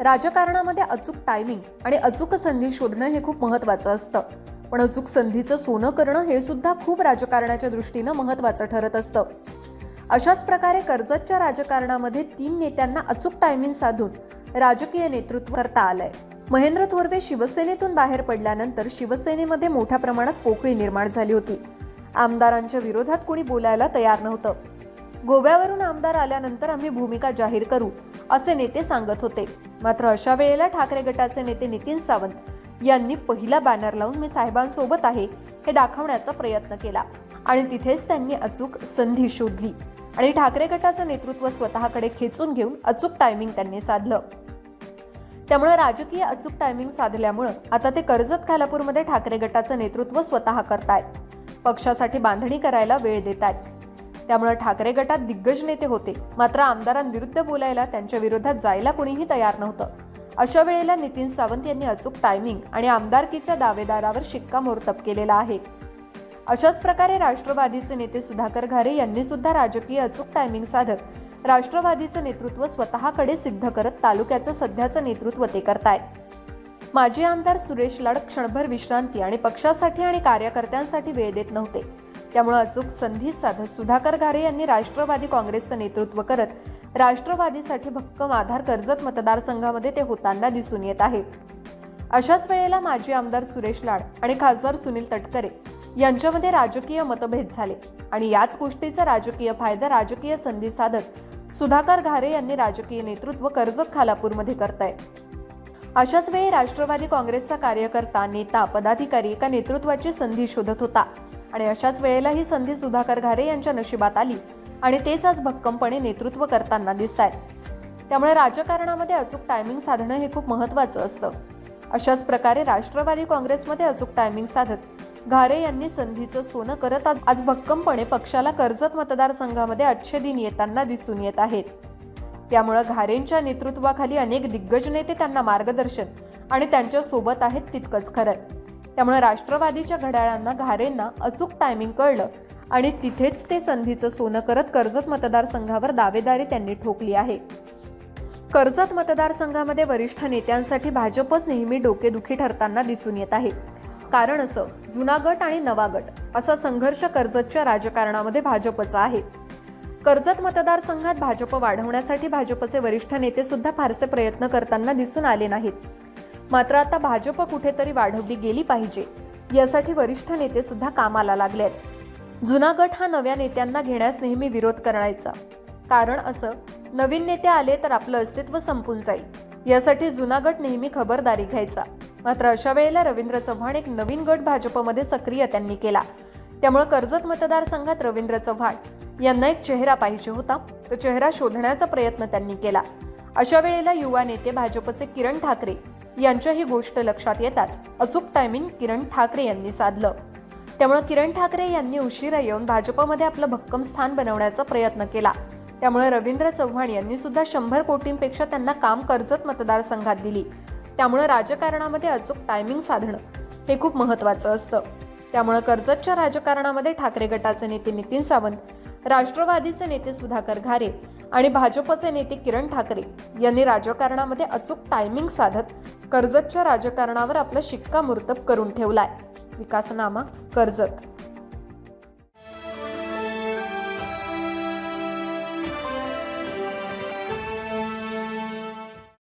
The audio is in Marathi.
राजकारणामध्ये अचूक टायमिंग आणि अचूक संधी शोधणं हे खूप महत्वाचं असतं. पण अचूक संधीचं सोनं करणं हे सुद्धा खूप राजकारणाच्या दृष्टीनं महत्वाचं ठरत असतं. अशाच प्रकारे कर्जतच्या राजकारणामध्ये तीन नेत्यांना अचूक टायमिंग साधून राजकीय नेतृत्व करता आलंय. महेंद्र थोरवे शिवसेनेतून बाहेर पडल्यानंतर शिवसेनेमध्ये मोठ्या प्रमाणात पोकळी निर्माण झाली होती. आमदारांच्या विरोधात कोणी बोलायला तयार नव्हतं. गोव्यावरून आमदार आल्यानंतर आम्ही भूमिका जाहीर करू असे नेते सांगत होते. मात्र अशा वेळेला ठाकरे गटाचे नेते नितीन सावंत यांनी पहिला बॅनर लावून मी साहेबांसोबत आहे हे दाखवण्याचा प्रयत्न केला. आणि तिथेच त्यांनी अचूक संधी शोधली. आणि ठाकरे गटाचं नेतृत्व स्वतःकडे खेचून घेऊन अचूक टायमिंग त्यांनी साधलं. त्यामुळे राजकीय अचूक टायमिंग साधल्यामुळं आता ते कर्जत खालापूरमध्ये ठाकरे गटाचं नेतृत्व स्वतः करतायत. पक्षासाठी बांधणी करायला वेळ देत आहेत त्यामुळे ठाकरे गटात दिग्गज नेते होते. मात्र आमदारांविरुद्ध बोलायला त्यांच्या विरोधात जायला कुणीही तयार नव्हतं. अशा वेळेला नितीन सावंत यांनी अचूक टायमिंग आणि आमदारकीच्या दावेदारावर शिक्कामोर्तब केलेला आहे. अशाच प्रकारे राष्ट्रवादीचे नेते सुधाकर घारे यांनी सुद्धा राजकीय अचूक टायमिंग साधत राष्ट्रवादीचं नेतृत्व स्वतःकडे सिद्ध करत तालुक्याचं सध्याचं नेतृत्व ते करतायत माजी आमदार सुरेश लाड क्षणभर विश्रांती आणि पक्षासाठी आणि कार्यकर्त्यांसाठी वेळ देत नव्हते. त्यामुळे अचूक संधी साधत सुधाकर घारे यांनी राष्ट्रवादी काँग्रेसचं नेतृत्व करत राष्ट्रवादीसाठी भक्कम आधार कर्जत मतदारसंघामध्ये ते होताना दिसून येत आहे. अशाच वेळेला माजी आमदार सुरेश लाड आणि खासदार सुनील तटकरे यांच्यामध्ये राजकीय मतभेद झाले आणि याच गोष्टीचा राजकीय फायदा राजकीय संधी साधत सुधाकर घारे यांनी राजकीय नेतृत्व कर्जत खालापूरमध्ये करताय. अशाच वेळी राष्ट्रवादी काँग्रेसचा कार्यकर्ता नेता पदाधिकारी एका नेतृत्वाची संधी शोधत होता. आणि अशाच वेळेला ही संधी सुधाकर घारे यांच्या नशिबात आली आणि तेच आज भक्कमपणे नेतृत्व करताना दिसत आहेत त्यामुळे राजकारणामध्ये अचूक टायमिंग साधणं हे खूप महत्त्वाचं असतं. अशाच प्रकारे राष्ट्रवादी काँग्रेसमध्ये अचूक टायमिंग साधत घारे यांनी संधीचं सोनं करत आज आज भक्कमपणे पक्षाला कर्जत मतदारसंघामध्ये अच्छे दिन येताना दिसून येत आहेत. त्यामुळं घारेंच्या नेतृत्वाखाली अनेक दिग्गज नेते त्यांना मार्गदर्शन आणि त्यांच्यासोबत आहेत तितकंच खरं. त्यामुळे राष्ट्रवादीच्या घड्याळांना घारेंना अचूक टायमिंग कळलं आणि तिथेच ते संधीचं सोनं करत कर्जत मतदारसंघावर दावेदारी त्यांनी ठोकली आहे. कर्जत मतदारसंघामध्ये वरिष्ठ नेत्यांसाठी भाजपच नेहमी डोकेदुखी ठरताना दिसून येत आहे. कारण असं जुना गट आणि नवा गट असा संघर्ष कर्जतच्या राजकारणामध्ये भाजपचा आहे. कर्जत मतदारसंघात भाजप वाढवण्यासाठी भाजपचे वरिष्ठ नेते सुद्धा फारसे प्रयत्न करताना दिसून आले नाहीत. मात्र आता भाजप कुठेतरी वाढवली गेली पाहिजे. यासाठी वरिष्ठ नेते सुद्धा कामाला लागले आहेत. जुना गट हा नव्या नेत्यांना घेण्यास नेहमी विरोध करायचा कारण असं नवीन नेते आले तर आपलं अस्तित्व संपून जाईल. यासाठी जुना गट नेहमी खबरदारी घ्यायचा. मात्र अशा वेळेला रवींद्र चव्हाण एक नवीन गट भाजपमध्ये सक्रिय त्यांनी केला. त्यामुळे कर्जत मतदारसंघात रवींद्र चव्हाण यांना एक चेहरा पाहिजे होता. तो चेहरा शोधण्याचा प्रयत्न त्यांनी केला. अशा वेळेला युवा नेते भाजपचे किरण ठाकरे यांच्या ही गोष्ट लक्षात येताच अचूक टायमिंग किरण ठाकरे यांनी साधलं. त्यामुळे किरण ठाकरे यांनी उशिरा येऊन भाजपमध्ये आपलं भक्कम स्थान बनवण्याचा प्रयत्न केला. त्यामुळे रवींद्र चव्हाण यांनी सुद्धा शंभर कोटींपेक्षा त्यांना काम कर्जत मतदारसंघात दिली. त्यामुळे राजकारणामध्ये अचूक टायमिंग साधणं हे खूप महत्त्वाचं असतं. त्यामुळे कर्जतच्या राजकारणामध्ये ठाकरे गटाचे नेते नितीन सावंत राष्ट्रवादीचे नेते सुधाकर घारे आणि भाजपचे नेते किरण ठाकरे यांनी राजकारणामध्ये अचूक टायमिंग साधत कर्जतच्या राजकारणावर आपला शिक्कामोर्तब करून ठेवलाय. विकासनामा कर्जत.